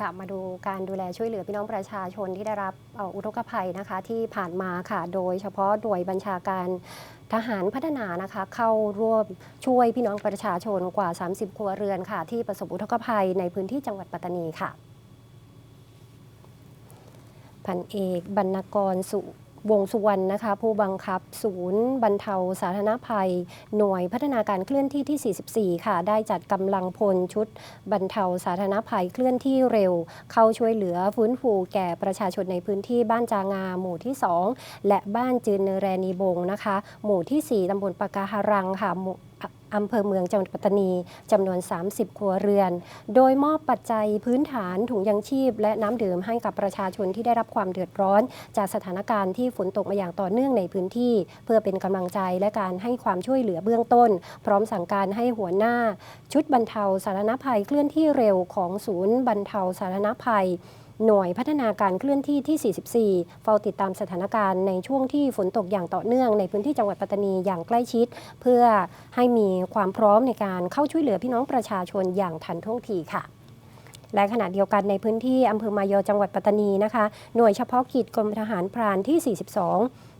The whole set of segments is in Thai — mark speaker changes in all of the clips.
Speaker 1: ค่ะมาดูการดูแลช่วยเหลือพี่น้องประชาชนที่ได้รับอุทกภัยนะคะ ที่ผ่านมาค่ะ โดยเฉพาะหน่วยบัญชาการทหารพัฒนานะคะเข้าร่วมช่วยพี่น้องประชาชนกว่า 30 ครัวเรือนค่ะ ที่ประสบอุทกภัยในพื้นที่จังหวัดปัตตานีค่ะ พันเอกบรรณกรสุ วงสุวรรณนะคะ ผู้บังคับ ศูนย์บรรเทาสาธารณภัย หน่วยพัฒนาการเคลื่อนที่ที่ 44 ค่ะ ได้จัดกำลังพลชุดบรรเทาสาธารณภัยเคลื่อนที่เร็ว เข้าช่วยเหลือฟื้นฟูแก่ประชาชนในพื้นที่บ้านจางาหมู่ที่ 2 และบ้านจืนเนแรนีบงนะคะ หมู่ที่ 4 ตำบลปากาหารังค่ะ อำเภอเมืองจังหวัดปัตตานีจำนวน 30 ครัวเรือน โดยมอบปัจจัยพื้นฐานถุงยังชีพ และน้ำดื่มให้กับประชาชนที่ได้รับความเดือดร้อน จากสถานการณ์ที่ฝนตกมาอย่างต่อเนื่องในพื้นที่ เพื่อเป็นกำลังใจและการให้ความช่วยเหลือเบื้องต้น พร้อมสั่งการให้หัวหน้า ชุดบรรเทาสาธารณภัยเคลื่อนที่เร็วของศูนย์บรรเทาสาธารณภัย หน่วยพัฒนาการเคลื่อนที่ที่ 44 เฝ้าติดตามสถานการณ์ในช่วงที่ฝนตกอย่างต่อเนื่องในพื้นที่จังหวัดปัตตานีอย่างใกล้ชิด เพื่อให้มีความพร้อมในการเข้าช่วยเหลือพี่น้องประชาชนอย่างทันท่วงทีค่ะและขณะเดียวกันในพื้นที่อำเภอมายอจังหวัดปัตตานีนะคะ หน่วยเฉพาะกิจกรมทหารพรานที่ 42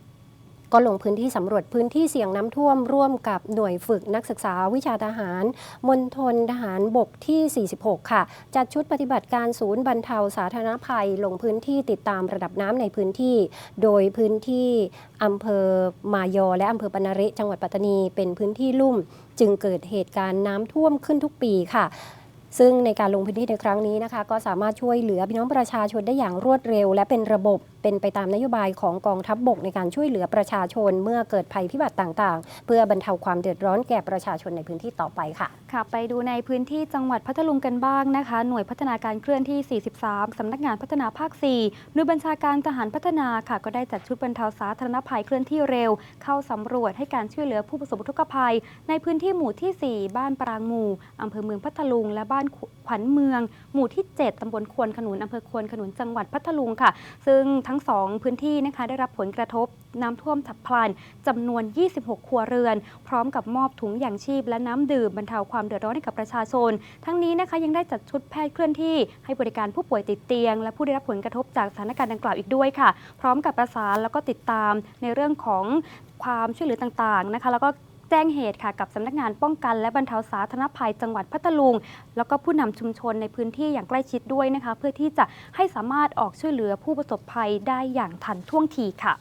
Speaker 1: ก็ลงพื้นที่สำรวจพื้นที่เสี่ยงน้ำท่วมร่วมกับหน่วยฝึกนักศึกษาวิชาทหารมณฑลทหารบกที่ 46 ค่ะ จัดชุดปฏิบัติการศูนย์บรรเทาสาธารณภัย ลงพื้นที่ติดตามระดับน้ำในพื้นที่ โดยพื้นที่อำเภอมายอ และอำเภอปนาริจังหวัดปัตตานี เป็นพื้นที่ลุ่ม จึงเกิดเหตุการณ์น้ำท่วมขึ้นทุกปีค่ะ ซึ่งในการลงพื้นที่ในครั้งนี้นะคะ ก็สามารถช่วยเหลือพี่น้องประชาชนได้อย่างรวดเร็ว และเป็นระบบเป็นไปตามนโยบายของกองทัพบบกในการช่วยเหลือประชาชนเมื่อเกิดภัยพิบัติต่างๆ เพื่อบรรเทาความเดือดร้อนแก่ประชาชนในพื้นที่ต่อไปค่ะ
Speaker 2: ค่ะไปดูในพื้นที่จังหวัดพัทลุงกันบ้างนะคะ หน่วยพัฒนาการเคลื่อนที่ 43สำนักงานพัฒนาภาค 4 หน่วยบัญชาการทหารพัฒนาค่ะ ก็ได้จัดชุดบรรเทาสาธารณภัยเคลื่อนที่เร็ว เข้าสำรวจให้การช่วยเหลือผู้ประสบอุทกภัย ในพื้นที่หมู่ที่ 4 บ้านปรางหมู่อำเภอเมืองพัทลุงและบ้านขวัญเมือง หมู่ที่ 7ตำบลควนขนุนอำเภอควนขนุนจังหวัดพัทลุงค่ะ ซึ่งทั้งสองพื้นที่นะคะได้รับผลกระทบน้ำท่วมฉับพลันจำนวน 26 ครัวเรือน พร้อมกับมอบถุงอย่างชีพ และน้ำดื่มบรรเทาความเดือดร้อนให้กับประชาชน ทั้งนี้นะคะยังได้จัดชุดแพทย์เคลื่อนที่ให้บริการผู้ป่วยติดเตียง และผู้ได้รับผลกระทบจากสถานการณ์ดังกล่าวอีกด้วยค่ะ พร้อมกับประสานแล้วก็ติดตามในเรื่องของความช่วยเหลือต่างๆนะคะ แล้วก็ แจ้งเหตุค่ะกับสำนักงานป้องกัน และบรรเทาสาธารณภัยจังหวัดพัทลุง แล้วก็ผู้นำชุมชนในพื้นที่อย่างใกล้ชิดด้วยนะคะ เพื่อที่จะให้สามารถออกช่วยเหลือผู้ประสบภัยได้อย่างทันท่วงทีค่ะ